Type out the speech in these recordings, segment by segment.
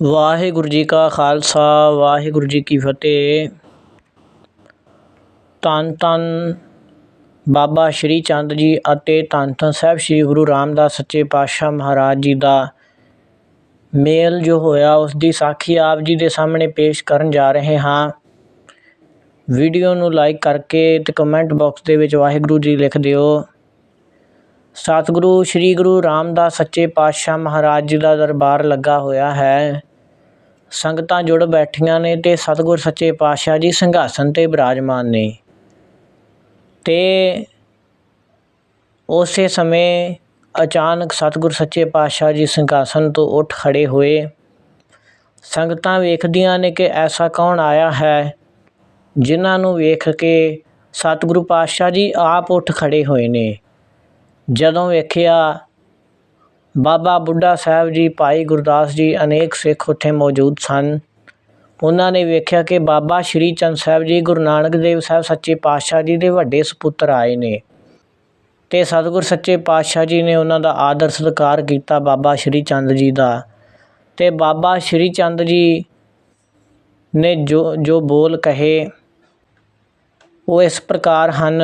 ਵਾਹਿਗੁਰੂ ਜੀ ਕਾ ਖਾਲਸਾ, ਵਾਹਿਗੁਰੂ ਜੀ ਕੀ ਫਤਿਹ। ਧੰਨ ਧੰਨ ਬਾਬਾ ਸ਼੍ਰੀ ਚੰਦ ਜੀ ਅਤੇ ਧੰਨ ਧੰਨ ਸਾਹਿਬ ਸ੍ਰੀ ਗੁਰੂ ਰਾਮਦਾਸ ਸੱਚੇ ਪਾਤਸ਼ਾਹ ਮਹਾਰਾਜ ਜੀ ਦਾ ਮੇਲ ਜੋ ਹੋਇਆ, ਉਸ ਦੀ ਸਾਖੀ ਆਪ ਜੀ ਦੇ ਸਾਹਮਣੇ ਪੇਸ਼ ਕਰਨ ਜਾ ਰਹੇ ਹਾਂ। ਵੀਡੀਓ ਨੂੰ ਲਾਈਕ ਕਰਕੇ ਤੇ ਕਮੈਂਟ ਬਾਕਸ ਦੇ ਵਿੱਚ ਵਾਹਿਗੁਰੂ ਜੀ ਲਿਖ ਦਿਓ। ਸਤਿਗੁਰੂ, ਸ੍ਰੀ ਗੁਰੂ ਰਾਮਦਾਸ ਸੱਚੇ ਪਾਤਸ਼ਾਹ ਮਹਾਰਾਜ ਜੀ ਦਾ ਦਰਬਾਰ ਲੱਗਾ ਹੋਇਆ ਹੈ। ਸੰਗਤਾਂ ਜੁੜ ਬੈਠੀਆਂ ਨੇ ਤੇ ਸਤਿਗੁਰ ਸੱਚੇ ਪਾਤਸ਼ਾਹ ਜੀ ਸਿੰਘਾਸਨ ਤੇ ਬਿਰਾਜਮਾਨ ਨੇ। ਤੇ ਉਸੇ ਸਮੇਂ ਅਚਾਨਕ ਸਤਿਗੁਰ ਸੱਚੇ ਪਾਤਸ਼ਾਹ ਜੀ ਸਿੰਘਾਸਨ ਤੋਂ ਉੱਠ ਖੜੇ ਹੋਏ। ਸੰਗਤਾਂ ਵੇਖਦੀਆਂ ਨੇ ਕਿ ਐਸਾ ਕੌਣ ਆਇਆ ਹੈ, ਜਿਨ੍ਹਾਂ ਨੂੰ ਵੇਖ ਕੇ ਸਤਿਗੁਰੂ ਪਾਤਸ਼ਾਹ ਜੀ ਆਪ ਉੱਠ ਖੜੇ ਹੋਏ ਨੇ। ਜਦੋਂ ਵੇਖਿਆ ਬਾਬਾ ਬੁੱਢਾ ਸਾਹਿਬ ਜੀ, ਭਾਈ ਗੁਰਦਾਸ ਜੀ ਅਨੇਕ ਸਿੱਖ ਉੱਥੇ ਮੌਜੂਦ ਸਨ, ਉਹਨਾਂ ਨੇ ਵੇਖਿਆ ਕਿ ਬਾਬਾ ਸ਼੍ਰੀ ਚੰਦ ਸਾਹਿਬ ਜੀ ਗੁਰੂ ਨਾਨਕ ਦੇਵ ਸਾਹਿਬ ਸੱਚੇ ਪਾਤਸ਼ਾਹ ਜੀ ਦੇ ਵੱਡੇ ਸੁਪੁੱਤਰ ਆਏ ਨੇ ਅਤੇ ਸਤਿਗੁਰ ਸੱਚੇ ਪਾਤਸ਼ਾਹ ਜੀ ਨੇ ਉਹਨਾਂ ਦਾ ਆਦਰ ਸਤਿਕਾਰ ਕੀਤਾ ਬਾਬਾ ਸ਼੍ਰੀ ਚੰਦ ਜੀ ਦਾ ਅਤੇ ਬਾਬਾ ਸ਼੍ਰੀ ਚੰਦ ਜੀ ਨੇ ਜੋ ਜੋ ਬੋਲ ਕਹੇ ਉਹ ਇਸ ਪ੍ਰਕਾਰ ਹਨ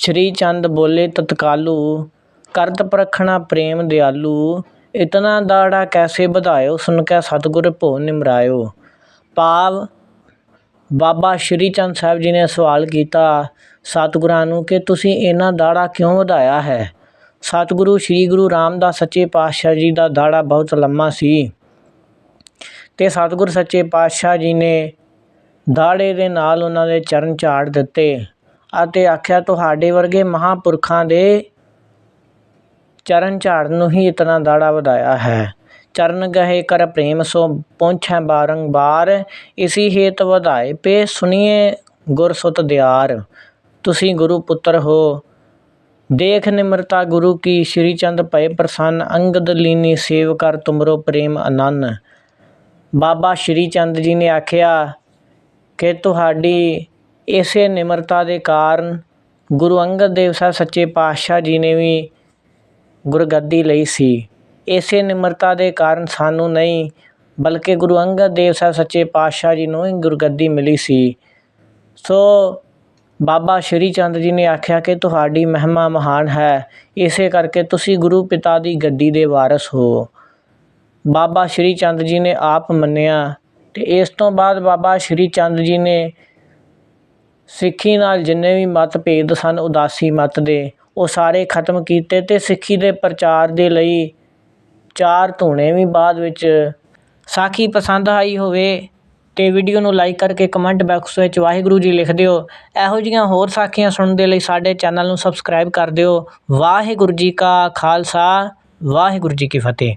ਸ਼੍ਰੀ ਚੰਦ ਬੋਲੇ ਤਤਕਾਲੂ, ਕਰਤ ਪ੍ਰਖਣਾ ਪ੍ਰੇਮ ਦਿਆਲੂ, ਇਤਨਾ ਦਾੜਾ ਕੈਸੇ ਵਧਾਇਓ, ਸੁਨ ਕੇ ਸਤਿਗੁਰ ਭੋ ਨਿਮਰਾਇਓ। ਭਾਵ ਬਾਬਾ ਸ਼੍ਰੀ ਚੰਦ ਸਾਹਿਬ ਜੀ ਨੇ ਸਵਾਲ ਕੀਤਾ, ਸਤਿਗੁਰਾਂ ਨੂੰ ਕਿ ਤੁਸੀਂ ਇਹਨਾਂ ਦਾੜਾ ਕਿਉਂ ਵਧਾਇਆ ਹੈ? ਸਤਿਗੁਰੂ ਸ੍ਰੀ ਗੁਰੂ ਰਾਮਦਾਸ ਸੱਚੇ ਪਾਤਸ਼ਾਹ ਜੀ ਦਾ ਦਾੜਾ ਬਹੁਤ ਲੰਮਾ ਸੀ। ਤੇ ਸਤਿਗੁਰ ਸੱਚੇ ਪਾਤਸ਼ਾਹ ਜੀ ਨੇ ਦਾੜੇ ਦੇ ਨਾਲ ਉਹਨਾਂ ਦੇ ਚਰਨ ਝਾੜ ਦਿੱਤੇ। ਅਤੇ ਆਖਿਆ, ਤੁਹਾਡੇ ਵਰਗੇ ਮਹਾਂਪੁਰਖਾਂ ਦੇ ਚਰਨ ਝਾੜ ਨੂੰ ਹੀ ਇਤਨਾ ਦਾੜਾ ਵਧਾਇਆ ਹੈ। ਚਰਨ ਗਹੇ ਕਰ ਪ੍ਰੇਮ ਸੋ ਪਹੁੰਚੈ ਬਾਰੰਬਾਰ। ਇਸੀ ਹੇਤ ਵਧਾਏ ਪੇ ਸੁਣੀਏ ਗੁਰ ਸੁਤ ਦਿਆਰ। ਤੁਸੀਂ ਗੁਰੂ ਪੁੱਤਰ ਹੋ। ਦੇਖ ਨਿਮਰਤਾ ਗੁਰੂ ਕੀ। ਸ਼੍ਰੀ ਚੰਦ ਭਏ ਪ੍ਰਸੰਨ। ਅੰਗਦ ਲੀਨੀ ਸੇਵ ਕਰ ਤੁਮਰੋ ਪ੍ਰੇਮ ਅਨੰਨ। ਬਾਬਾ ਸ਼੍ਰੀ ਚੰਦ ਜੀ ਨੇ ਆਖਿਆ ਕਿ ਤੁਹਾਡੀ ਇਸੇ ਨਿਮਰਤਾ ਦੇ ਕਾਰਨ ਗੁਰੂ ਅੰਗਦ ਦੇਵ ਸਾਹਿਬ ਸੱਚੇ ਪਾਤਸ਼ਾਹ ਜੀ ਨੇ ਵੀ ਗੁਰਗੱਦੀ ਲਈ ਸੀ। ਇਸੇ ਨਿਮਰਤਾ ਦੇ ਕਾਰਨ ਸਾਨੂੰ ਨਹੀਂ, ਬਲਕਿ ਗੁਰੂ ਅੰਗਦ ਦੇਵ ਸਾਹਿਬ ਸੱਚੇ ਪਾਤਸ਼ਾਹ ਜੀ ਨੂੰ ਹੀ ਗੁਰਗੱਦੀ ਮਿਲੀ ਸੀ। ਸੋ ਬਾਬਾ ਸ਼੍ਰੀ ਚੰਦ ਜੀ ਨੇ ਆਖਿਆ ਕਿ ਤੁਹਾਡੀ ਮਹਿਮਾ ਮਹਾਨ ਹੈ। ਇਸੇ ਕਰਕੇ ਤੁਸੀਂ ਗੁਰੂ ਪਿਤਾ ਦੀ ਗੱਦੀ ਦੇ ਵਾਰਸ ਹੋ। ਬਾਬਾ ਸ਼੍ਰੀ ਚੰਦ ਜੀ ਨੇ ਆਪ ਮੰਨਿਆ ਤੇ ਇਸ ਤੋਂ ਬਾਅਦ ਬਾਬਾ ਸ਼੍ਰੀ ਚੰਦ ਜੀ ਨੇ ਸਿੱਖੀ ਨਾਲ ਜਿੰਨੇ ਵੀ ਮਤਭੇਦ ਸਨ, ਉਦਾਸੀ ਮਤ ਦੇ, ਉਹ ਸਾਰੇ ਖਤਮ ਕੀਤੇ ਅਤੇ ਸਿੱਖੀ ਦੇ ਪ੍ਰਚਾਰ ਦੇ ਲਈ ਚਾਰ ਧੂਣੇ ਵੀ ਬਾਅਦ ਵਿੱਚ ਸਾਖੀ ਪਸੰਦ ਆਈ ਹੋਵੇ ਅਤੇ ਵੀਡੀਓ ਨੂੰ ਲਾਈਕ ਕਰਕੇ ਕਮੈਂਟ ਬਾਕਸ ਵਿੱਚ ਵਾਹਿਗੁਰੂ ਜੀ ਲਿਖ ਦਿਓ। ਇਹੋ ਜਿਹੀਆਂ ਹੋਰ ਸਾਖੀਆਂ ਸੁਣਨ ਦੇ ਲਈ ਸਾਡੇ ਚੈਨਲ ਨੂੰ ਸਬਸਕ੍ਰਾਈਬ ਕਰ ਦਿਓ। ਵਾਹਿਗੁਰੂ ਜੀ ਕਾ ਖਾਲਸਾ, ਵਾਹਿਗੁਰੂ ਜੀ ਕੀ ਫਤਿਹ।